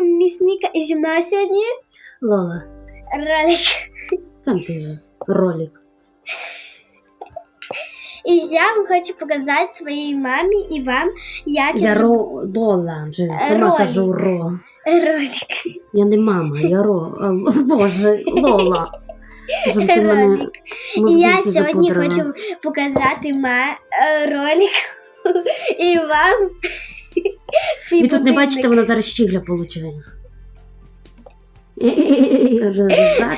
місника і зі мною сьогодні Лола, ролик. ти же ролик. І я вам хочу показати своїй мамі і вам, як Я я ро Лола, вже сама Ролик. кажу ро. ролик. Я не мама, я ро. Боже, Лола. Щоб ти мене Ролик. І мозги я всі сьогодні запудрила. хочу показати ма е, ролик і вам. Ви тут не бачите, вона зараз щігля получає.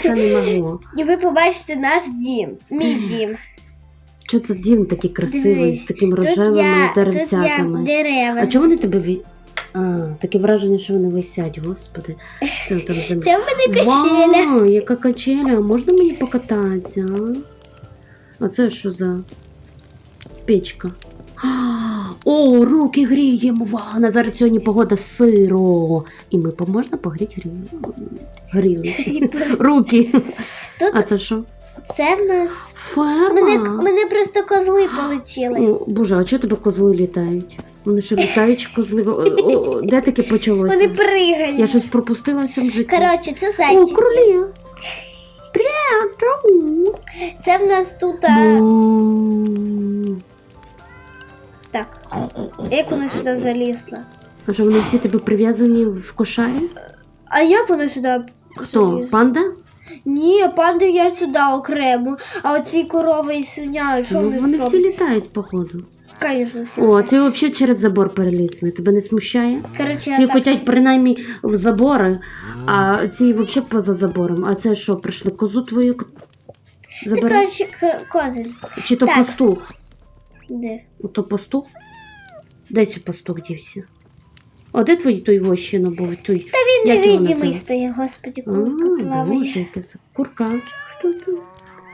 Я не можу. І ви побачите наш дім, мій дім. Що це дім такий красивий, Дивись, з такими рожевими я, тут я деревцятами. дерева. А чого вони тебе від. А, таке враження, що вони висять, господи. Це там земля. Це в мене качеля. Вау, яка качеля, можна мені покататися? А, а це що за печка? О, руки гріємо. Вау, на зараз сьогодні погода сиро. І ми можна погріти гріли. Руки. Тут А це що? це в нас. Ферма. Мене, мене просто козли полетіли. О, Боже, а чого тебе козли літають? Вони що літають козли? О, Де таке почалося? Вони пригають. Я щось пропустила в цьому житті. Коротше, це О, кролі. Привіт. Це в нас тут. А... Так. Як воно сюди залізло? А що вони всі тебе прив'язані в кошарі? А як воно сюди? Хто? залізло? Панда? Ні, панди я сюди окремо. А оці корови і свиня, що Ну, вони вони всі літають, походу. Конечно, всі. О, ці взагалі через забор перелізли. Тебе не смущає? Коротше, Ці так. хочуть принаймні в забори, а ці взагалі поза забором. А це що, прийшли козу твою к- Це, забирати? коротше, к- козин. Чи то так. пастух? Де? Ото пастух? Десь у пастух дівся. А де твій той вощина був? Той... Та він невидимий стає, господі, А, курка Боже, плаває. це. Курка. Хто тут?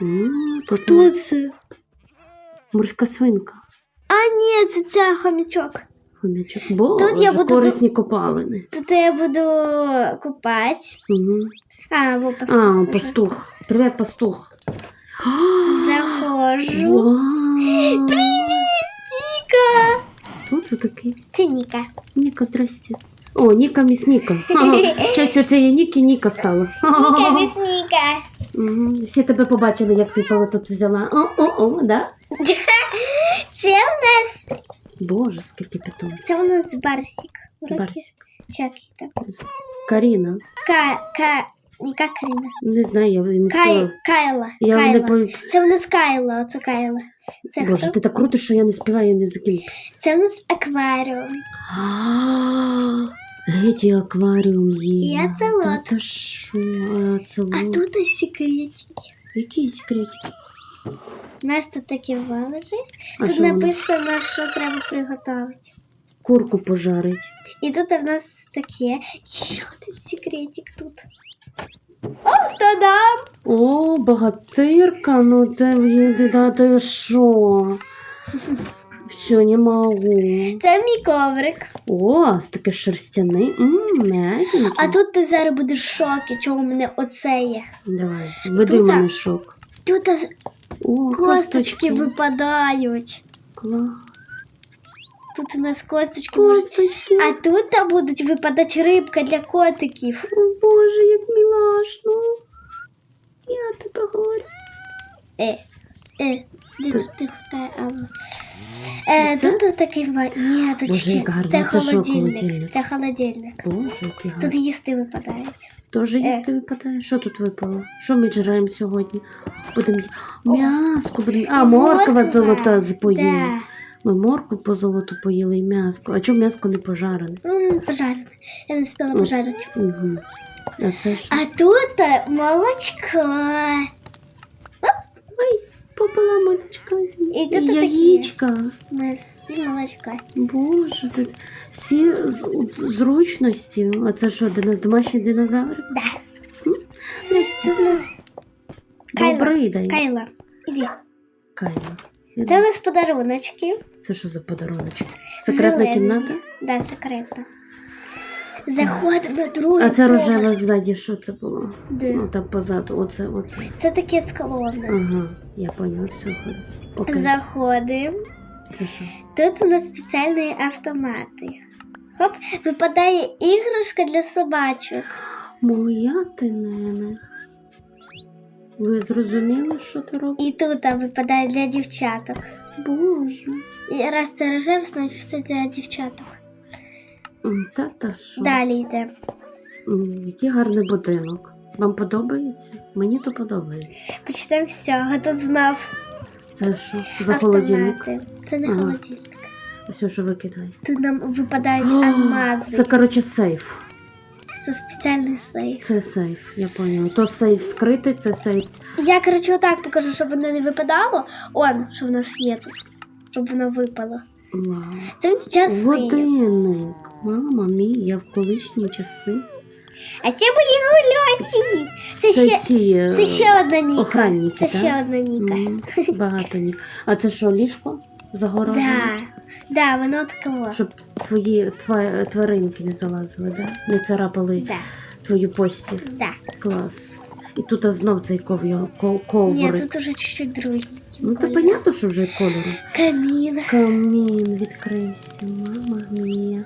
М, Тут Хто це? морська свинка. А, ні, це ця хомячок. Хомячок. Боже, Тут я буду корисні копалини. Тут я буду купати. Угу. А, во пастух. А, пастух. Привіт, пастух. Заходжу. Вау. це такий? Це Ніка. Ніка, здрасте. О, Ніка міс Ніка. Ха-ха. Щось у цієї Ніки Ніка стала. Ніка без Ніка. Мгм. Всі тебе побачили, як ти пале тут взяла. О-о-о, да? Це у нас. Боже, скільки питомців. Це у нас Барсик. Вроде Барсик. Чакі так. Каріна. Ка, ка, не как Карина. Не знаю, я не Кай, співала. Кайла. Я не Кайла. по... Це у нас Кайла, оце Кайла. Це Боже, хто? ти так круто, що я не співаю ні за ким. Це у нас акваріум. А, Геть акваріум є. Я це лот. Та ти що? А А тут ось секретики. Які секретики? У нас тут такі валежі. А Тут що воно? написано, що треба приготувати. Курку пожарить. І тут в нас таке. Ще один секретик тут. О! Богатирка, ну є, да ти що? Все, не можу. Це мій коврик. О, з таке шерстяний. Мм, м'якенький. А тут ти зараз будеш в шокі, чого в мене оце є. Давай, веди Тут, мене шок. Тут а, О, косточки випадають. Клас. Тут у нас косточки можуть. Косточки. А тут будуть випадати рибка для котиків. О, Боже, як мілашно. Я тебе говорю. Е, е, де Тут- тут ти хватає, а, ну. Е, тут такий ва- Ні, тут Боже, ще. як гарно. Це Це що, холодильник. холодильник? Це холодильник. Боже, який Тут гарний. їсти випадають. Тоже Е. їсти випадає? Що тут випало? Що ми жраємо сьогодні? Будемо ї- м'яско будемо. А, морква золота поїли. Ми моркву по золоту поїли і м'яско. А чому м'яско не пожарене? Ну, не пожарене. Я не О. пожарити. Угу. А це? А тут е, молочко. Ой, попала молочка. І тут такі. яєчка. І молочко. Боже, тут всі з- зручності. А це що, дина- домашні динозаври? Да. Кайла. Добрий день. Кайла. Іди. Кайла. Це у нас подаруночки. Це що за подаруночки? Секретна Зелені. кімната? Да, секретно. Заходимо на другий А це поверх. рожеве ззаді, що це було? Де? Ну там позаду, оце, оце. Це таке скло в нас. Ага, я поняла, все. Окей. Заходимо. Це що? Тут у нас спеціальні автомати. Хоп, випадає іграшка для собачок. Моя ти нене. Ви зрозуміли, що ти робиш? І тут а, випадає для дівчаток. Боже. І раз це рожеве, значить це для дівчаток. Та та що? Далі йде. Який гарний будинок. Вам подобається? Мені то подобається. Почнемо з цього. Тут знов Це що? За холодильник. Це не Ага. холодильник. Все, що викидає. Тут нам випадають алмази. Це, коротше, сейф. Це спеціальний сейф. Це сейф, я поняла. То сейф скритий, це сейф. Я, коротше, отак покажу, щоб воно не випадало. Он, що в нас є тут. Щоб воно випало. Вау. Це часи. Годинник. Мама мія, в колишні часи. А це мої гульосі. Це, Це ще, ці е, це ще одна ніка. охранники, Це так? ще одна ніка. Багато нік. А це що, ліжко? Загорожене? Да. Да, воно таково. Щоб твої тва- тваринки не залазили, да? не царапали Да, твою постіль. да. Клас. І тут знов цей ков'я, ко- Ні, коврик. тут уже чуть-чуть другий. Ну, то понятно, що вже кольору. Камін. Камін відкрився, мама мія.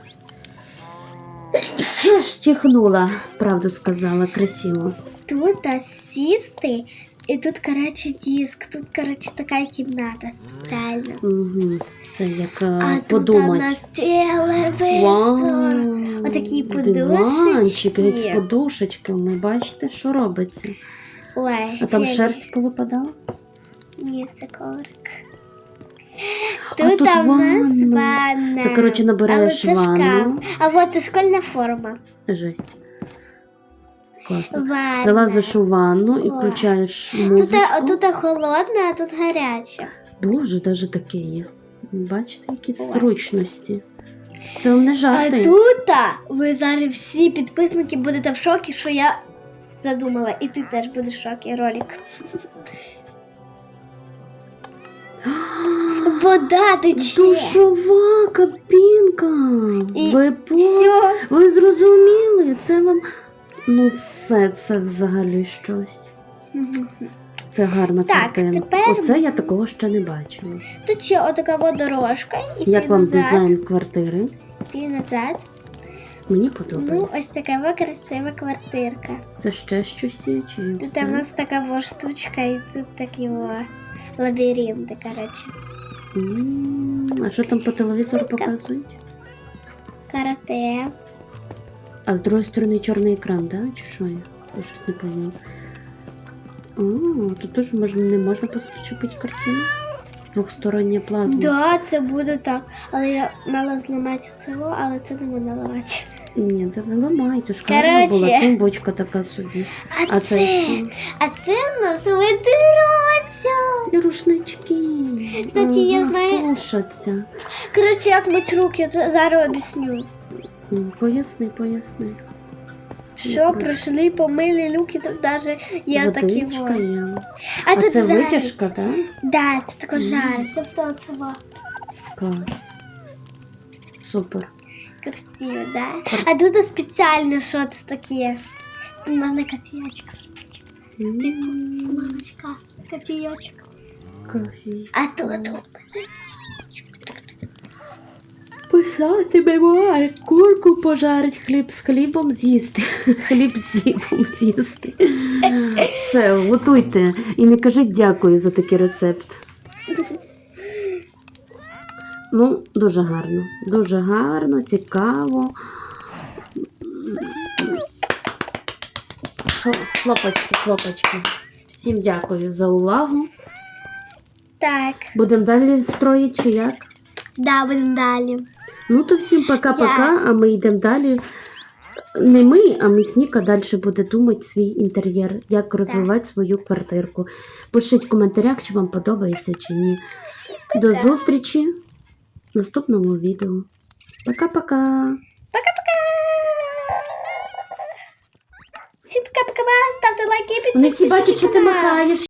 Ще ж чихнула, правду сказала, красиво. Тут а, сісти, і тут, коротше, диск. Тут, коротше, така кімната спеціальна. Угу. Це як е, А тут у нас телевізор. Вау, Отакі диванчик, подушечки. з подушечками. Бачите, що робиться? Ой, А там це- шерсть повипадала? Ні, це коврик. А Тут, тут а в нас ванна. ванна. Це, коротше, набираєш це ванну. шкаф. А от це школьна форма. Жесть. Класно. Ванна. Залазиш у ванну і включаєш Тут, музичку. а, тут а холодна, а тут гаряча. Боже, даже таке є. Бачите, які Ой. зручності. Це вам не А жарти. тут а, ви зараз всі підписники будете в шокі, що я задумала. І ти теж будеш в шокі ролик. Вода тече. Душова кабінка. І Ви, по... Все. Ви зрозуміли? Це вам. Ну, все це взагалі щось. Це гарна Так, картинка. тепер- Оце я такого ще не бачила. Тут ще отака вот дорожка. І Як ти вам назад, дизайн квартири? І назад. Мені Ну, подобається. ось така красива квартирка. Це ще щось є чи Тут все? у нас така штучка, і тут такі лабіринти, коротше. М, А що там по телевізору показують? Карате. А з другої сторони чорний екран, да? Чи що я? Я щось не поняла. О, тут теж можна, не можна поступити картину. Двохстороння плазма. Да, це буде так. Але я мала зламати цього, але це не можна ламати. Ні, це не ламай, то ж Короче. була тумбочка така собі. А, це, що? а це в нас вентиляція. Рушнички. Кстати, я знаю- Сушаться. Коротше, як мить руки, це зараз об'ясню. Поясни, поясни. Що, пройшли, помили люки, там навіть є такі Водичка А, А, тут це жарить. витяжка, так? Да, це тако жарить. Тобто це. Клас. Супер. Красиво, да? А тут спеціально що це таке. Тут можна кофійочку. М, Смачка, кофійочку. Кофе. А тут у мене Писати мемуар, курку пожарить, хліб з хлібом з'їсти. Хліб з хлібом з'їсти. Все, готуйте і не кажіть дякую за такий рецепт. Ну, дуже гарно. Дуже гарно, цікаво. Хлопочки, хлопочки. Всім дякую за увагу. Так, Будемо далі строїти чи як? да, будемо далі. Ну то всім пока-пока, а ми йдемо далі. Не ми, а Місніка далі буде думати свій інтер'єр, як розвивати свою квартирку. Пишіть в коментарях, чи вам подобається чи ні. До зустрічі в наступному відео. Пока-пока. Пока-пока! Всім пока-пока, ставте лайки і Вони всі підписуйтесь бачать, що ти махаєш.